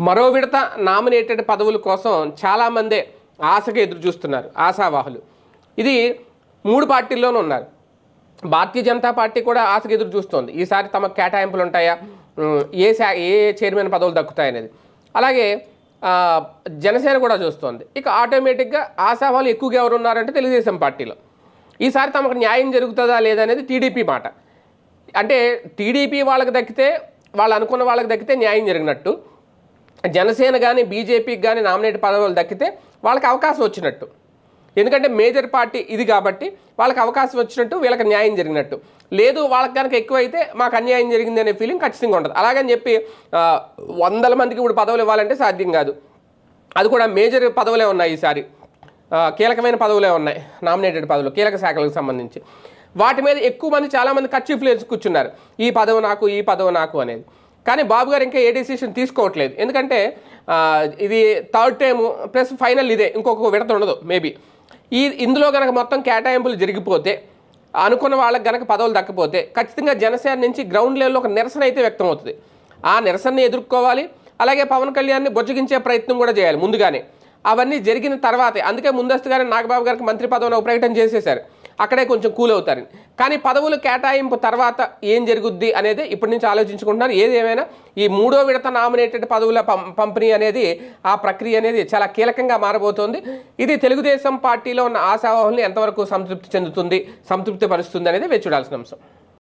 మరో విడత నామినేటెడ్ పదవుల కోసం చాలామందే ఆశగా ఎదురు చూస్తున్నారు ఆశావాహులు. ఇది మూడు పార్టీల్లోనూ ఉన్నారు. భారతీయ జనతా పార్టీ కూడా ఆశకు ఎదురు చూస్తోంది ఈసారి తమ కేటాయింపులు ఉంటాయా ఏ శా ఏ చైర్మన్ పదవులు దక్కుతాయనేది. అలాగే జనసేన కూడా చూస్తోంది. ఇక ఆటోమేటిక్గా ఆశావాహులు ఎక్కువగా ఎవరు ఉన్నారంటే తెలుగుదేశం పార్టీలో. ఈసారి తమకు న్యాయం జరుగుతుందా లేదనేది టీడీపీ మాట. అంటే టీడీపీ వాళ్ళకి దక్కితే వాళ్ళు అనుకున్న వాళ్ళకి దక్కితే న్యాయం జరిగినట్టు. జనసేన కానీ బీజేపీకి కానీ నామినేట్ పదవులు దక్కితే వాళ్ళకి అవకాశం వచ్చినట్టు. ఎందుకంటే మేజర్ పార్టీ ఇది కాబట్టి వాళ్ళకి అవకాశం వచ్చినట్టు వీళ్ళకి న్యాయం జరిగినట్టు. లేదు వాళ్ళకి కనుక ఎక్కువైతే మాకు అన్యాయం జరిగింది అనే ఫీలింగ్ ఖచ్చితంగా ఉండదు అలాగని చెప్పి వందల మందికి ఇప్పుడు పదవులు ఇవ్వాలంటే సాధ్యం కాదు. అది కూడా మేజర్ పదవులే ఉన్నాయి ఈసారి. కీలకమైన పదవులే ఉన్నాయి. నామినేటెడ్ పదవులు కీలక శాఖలకు సంబంధించి. వాటి మీద ఎక్కువ మంది చాలామంది ఖర్చు వేసి కూర్చున్నారు. ఈ పదవి నాకు ఈ పదవి నాకు అనేది. కానీ బాబు గారు ఇంకా ఏ డెసిషన్ తీసుకోవట్లేదు. ఎందుకంటే ఇది థర్డ్ టైము ప్లస్ ఫైనల్ ఇదే ఇంకొక విడత ఉండదు మేబీ ఈ ఇందులో కనుక మొత్తం కేటాయింపులు జరిగిపోతే అనుకున్న వాళ్ళకి గనక పదవులు దక్కపోతే ఖచ్చితంగా జనసేన నుంచి గ్రౌండ్ లెవెల్లో ఒక నిరసన అయితే వ్యక్తం అవుతుంది. ఆ నిరసనని ఎదుర్కోవాలి అలాగే పవన్ కళ్యాణ్ని బొజ్జగించే ప్రయత్నం కూడా చేయాలి ముందుగానే. అవన్నీ జరిగిన తర్వాతే అందుకే ముందస్తుగానే నాగబాబు గారికి మంత్రి పదవిని ఒక ప్రకటన చేసేశారు. అక్కడే కొంచెం కూల్ అవుతారు. కానీ పదవులు కేటాయింపు తర్వాత ఏం జరుగుద్ది అనేది ఇప్పటి నుంచి ఆలోచించుకుంటున్నారు. ఏదేమైనా ఈ మూడో విడత నామినేటెడ్ పదవుల పం పంపిణీ అనేది ఆ ప్రక్రియ అనేది చాలా కీలకంగా మారబోతోంది. ఇది తెలుగుదేశం పార్టీలో ఉన్న ఆశావాహుల్ని ఎంతవరకు సంతృప్తి చెందుతుంది సంతృప్తి పరుస్తుంది అనేది వేచి చూడాల్సిన అంశం.